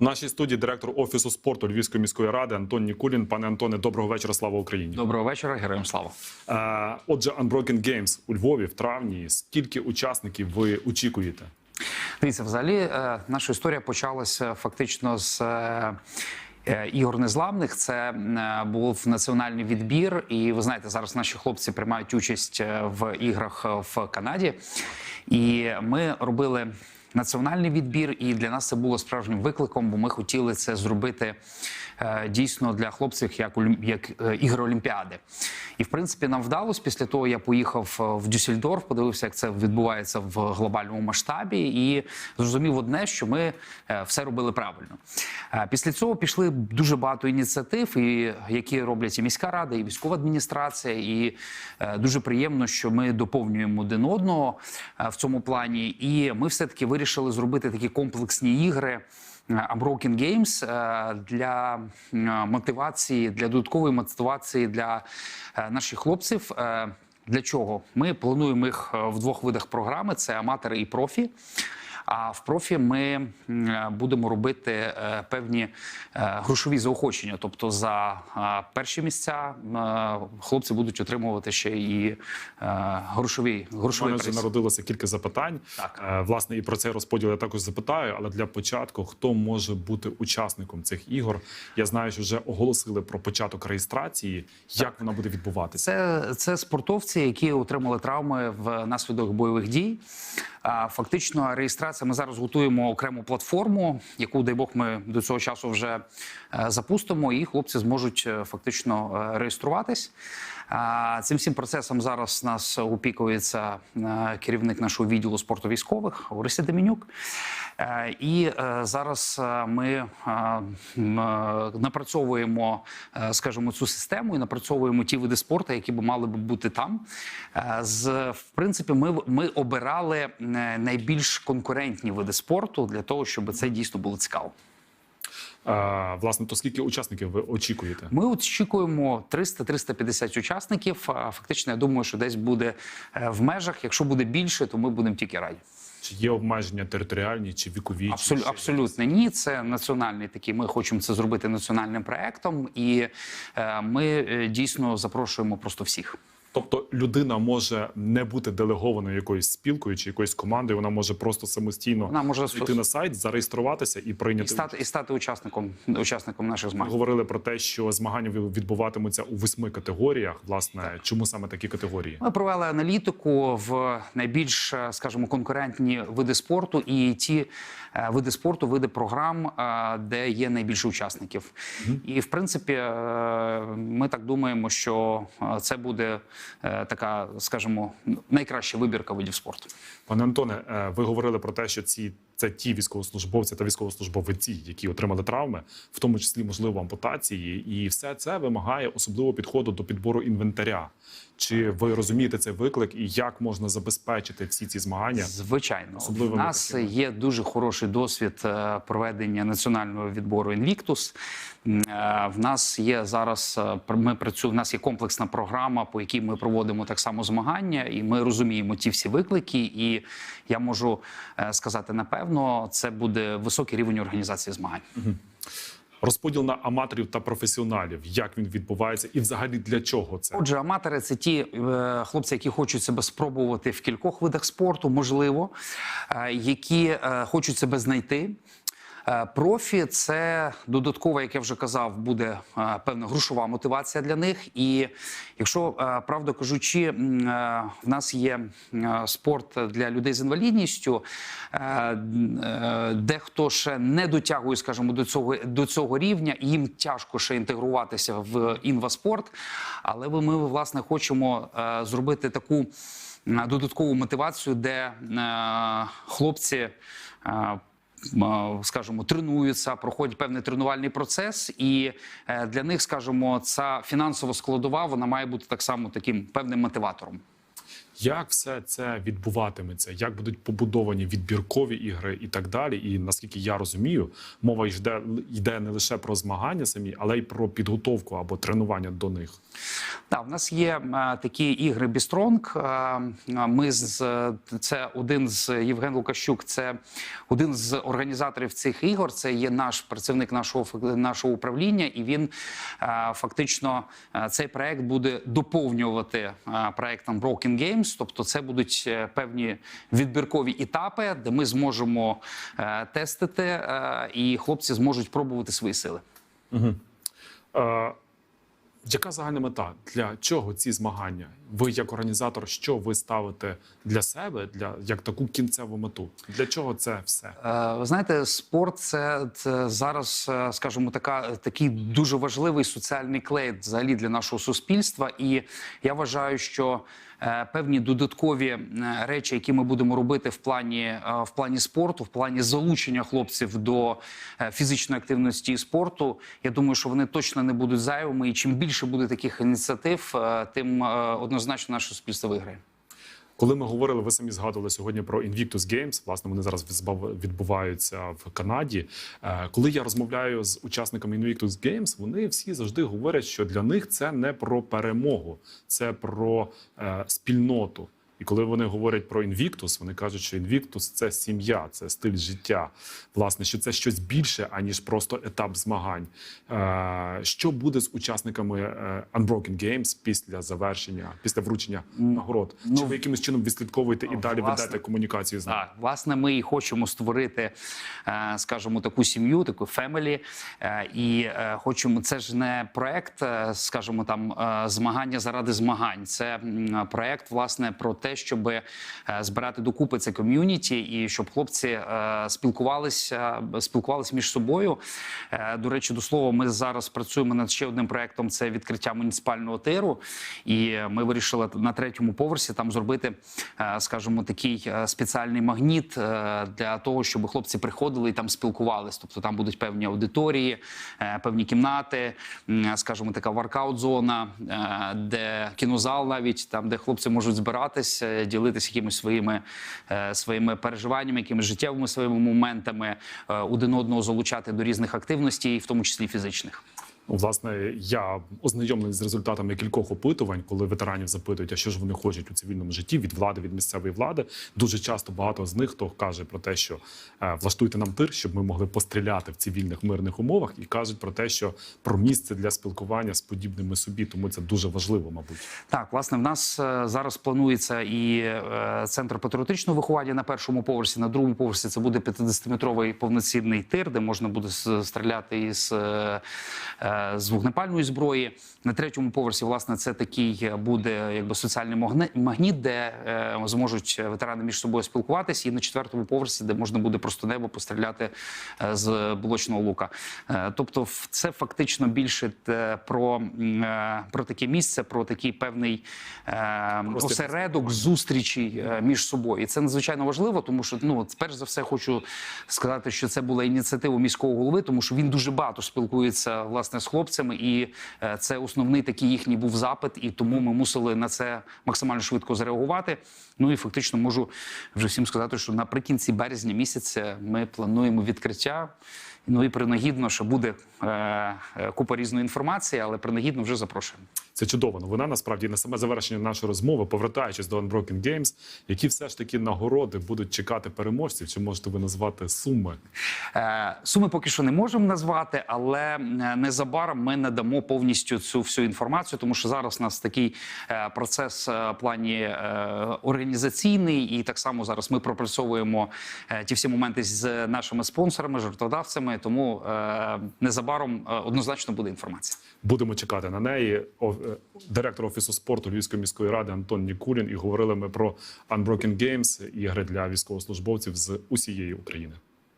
В нашій студії директор офісу спорту Львівської міської ради Антон Нікулін. Пане Антоне, доброго вечора. Слава Україні. Доброго вечора, героям слава. Е, отже, Unbroken Games у Львові в травні. Скільки учасників ви очікуєте? Дивіться, взагалі, е, наша історія почалася фактично з. е, е, Ігор незламних це е, був національний відбір, і ви знаєте, зараз наші хлопці приймають участь е, в іграх в Канаді. І ми робили національний відбір, і для нас це було справжнім викликом, бо ми хотіли це зробити дійсно для хлопців як, як е, ігри Олімпіади. І в принципі нам вдалося. Після того я поїхав е, в Дюссельдорф, подивився, як це відбувається в глобальному масштабі, і зрозумів одне, що ми е, все робили правильно. Е, Після цього пішли дуже багато ініціатив, і які роблять і міська рада, і військова адміністрація. І е, дуже приємно, що ми доповнюємо один одного е, в цьому плані. І ми все таки вирішили зробити такі комплексні ігри. Unbroken Games е, для е, мотивації, для додаткової мотивації для е, наших хлопців. Для чого? Ми плануємо їх в двох видах програми: це аматори і профі. А в профі ми е, будемо робити е, певні е, грошові заохочення. Тобто за перші місця хлопці будуть отримувати ще і е, грошові У мене вже народилося кілька запитань. Так. Власне, і про цей розподіл я також запитаю. Але для початку, хто може бути учасником цих ігор? Я знаю, що вже оголосили про початок реєстрації. Як вона буде відбуватися? Це, це спортовці, які отримали травми внаслідок бойових дій. Фактично, реєстрація. Ми зараз готуємо окрему платформу, яку, дай Бог, ми до цього часу вже е, запустимо, і хлопці зможуть е, фактично е, реєструватись. Цим всім процесом зараз нас опікується е, керівник нашого відділу спорту військових Орисі Демінюк. Е, І е, зараз ми напрацьовуємо, скажімо, цю систему і напрацьовуємо ті види спорту, які б мали б бути там. З в принципі, ми, ми обирали найбільш конкурентні види спорту для того, щоб це дійсно було цікаво. Власне, то скільки учасників ви очікуєте? Ми очікуємо 300-350 учасників. Фактично, я думаю, що десь буде е, в межах. Якщо буде більше, то ми будемо тільки раді. Чи є обмеження територіальні чи вікові? чи Абсолю, ще абсолютно ні. Це національний такий. Ми хочемо це зробити національним проектом, і е, ми е, дійсно запрошуємо просто всіх. Тобто людина може не бути делегованою якоюсь спілкою чи якоюсь командою, вона може просто самостійно Вона може зайти на сайт, зареєструватися і прийняти. і стати і стати учасником учасником наших Ми говорили про те, що змагання відбуватимуться у восьми категоріях. Власне, чому саме такі категорії? Ми провели аналітику в найбільш, е, скажімо, конкурентні види спорту і ті е, види спорту, види програм, е, де є найбільше учасників. І в принципі, ми так думаємо, що це буде така, скажімо, найкраща вибірка видів спорту. Пане Антоне, е, ви говорили про те, що ці це ті військовослужбовці та військовослужбовиці, які отримали травми, в тому числі можливо ампутації, і все це вимагає особливого підходу до підбору інвентаря. Чи ви розумієте цей виклик і як можна забезпечити всі ці змагання? Звичайно, в нас такими. є дуже хороший досвід е, проведення національного відбору Invictus. Е, В нас є зараз е, ми працюємо. В нас є комплексна програма, по якій ми проводимо так само змагання, і ми розуміємо ті всі виклики. І я можу е, сказати напевно, це буде високий рівень організації змагань. Розподіл на аматорів та професіоналів, як він відбувається, і взагалі для чого це? Отже, аматори це ті е, хлопці, які хочуть себе спробувати в кількох видах спорту, можливо, е, які е, хочуть себе знайти. Е, Профі це додатково, як я вже казав, буде е, певна грошова мотивація для них. І якщо е, правду кажучи, в нас є спорт для людей з інвалідністю, дехто ще не дотягує, скажімо, до цього до цього рівня, їм тяжко ще інтегруватися в інваспорт. Але ми власне хочемо зробити таку додаткову мотивацію, де хлопці. Скажімо, тренуються, проходять певний тренувальний процес, і е, для них, скажімо, ця фінансова складова вона має бути так само таким певним мотиватором. Як все це відбуватиметься? Як будуть побудовані відбіркові ігри і так далі? І наскільки я розумію, мова йде, йде не лише про змагання самі, але й про підготовку або тренування до них. Так, в нас є е, такі ігри Бістронг. Е, Ми з це один з Євген Лукащук. Це один з організаторів цих ігор. Це є наш працівник нашого нашого управління, і він е, фактично е, цей проект буде доповнювати е, проектом Broken Games. Тобто, це будуть е, певні відбіркові етапи, де ми зможемо е, тестити, е, і хлопці зможуть пробувати свої сили. Е, яка загальна мета? Для чого ці змагання? Ви як організатор, що ви ставите для себе, для як таку кінцеву мету? Для чого це все? Е, Ви знаєте, спорт це, це зараз, скажімо, така такий дуже важливий соціальний клей взагалі для нашого суспільства. І я вважаю, що певні додаткові е, речі, які ми будемо робити в плані е, в плані спорту, в плані залучення хлопців до е, фізичної активності і спорту, я думаю, що вони точно не будуть зайвими. І чим більше буде таких ініціатив, е, тим е, однозначно наше суспільство виграє. Коли ми говорили, ви самі згадували сьогодні про Invictus Games, Власне, вони зараз відбуваються в Канаді. Е, Коли я розмовляю з учасниками Invictus Games, вони всі завжди говорять, що для них це не про перемогу, це про е, спільноту. І коли вони говорять про Invictus, вони кажуть, що Invictus – це сім'я, це стиль життя. Власне, що це щось більше, аніж просто етап змагань. Е, Що буде з учасниками е, Unbroken Games після завершення, після вручення нагород? Чи ви якимось чином відслідковуєте і Ну, далі власне, ведете комунікацію з ними? Так, власне, ми і хочемо створити, е, скажімо, таку сім'ю, таку фемелі. І хочемо, це ж не проект, скажімо, там змагання заради змагань. Це проект, власне, про те, щоб е, збирати докупи це ком'юніті, і щоб хлопці е, спілкувалися, спілкувалися між собою. Е, До речі, до слова, ми зараз працюємо над ще одним проектом. Це відкриття муніципального тиру. І ми вирішили на третьому поверсі там зробити, скажімо, такий спеціальний магніт для того, щоб хлопці приходили і там спілкувались. Тобто там будуть певні аудиторії, певні кімнати, скажімо, така воркаут-зона, е, де кінозал навіть там, де хлопці можуть збиратись, е, ділитися якимись своїми, е, своїми переживаннями, якимись життєвими своїми моментами, е, один одного залучати до різних активностей, в тому числі фізичних. Власне, я ознайомлений з результатами кількох опитувань, коли ветеранів запитують, а що ж вони хочуть у цивільному житті від влади, від місцевої влади. Дуже часто багато з них хто каже про те, що е, влаштуйте нам тир, щоб ми могли постріляти в цивільних мирних умовах, і кажуть про те, що про місце для спілкування з подібними собі, тому це дуже важливо, мабуть. Так, власне, в нас е, зараз планується і е, центр патріотичного виховання на першому поверсі. На другому поверсі це буде 50-метровий повноцінний тир, де можна буде стріляти із з вогнепальної зброї. На третьому поверсі, власне, це такий е, буде якби соціальний магніт, де е, зможуть ветерани між собою спілкуватися. І на четвертому поверсі, де можна буде просто небо постріляти е, з блочного лука. Тобто, це фактично більше те про, про таке місце, про такий певний Простір осередок зустрічей е, між собою. І це надзвичайно важливо, тому що ну перш за все хочу сказати, що це була ініціатива міського голови, тому що він дуже багато спілкується власне з хлопцями, і е, це основний такий їхній був запит, і тому ми мусили на це максимально швидко зреагувати. Ну і фактично можу вже всім сказати, що наприкінці березня місяця ми плануємо відкриття. Ну і принагідно, що буде е, е, купа різної інформації, але принагідно вже запрошуємо. Це чудова новина. Насправді на саме завершення нашої розмови, повертаючись до Unbroken Games, які все ж таки нагороди будуть чекати переможців. Чи можете ви назвати суми? Е, Суми поки що не можемо назвати, але е, незабаром ми надамо повністю цю всю інформацію, тому що зараз у нас такий е, процес е, плані е, організаційний, і так само зараз ми пропрацьовуємо е, ті всі моменти з нашими спонсорами, жартодавцями. Тому е, незабаром е, однозначно буде інформація. Будемо чекати на неї. Е, Директор офісу спорту Львівської міської ради Антон Нікулін. І говорили ми про Unbroken Games, ігри для військовослужбовців з усієї України.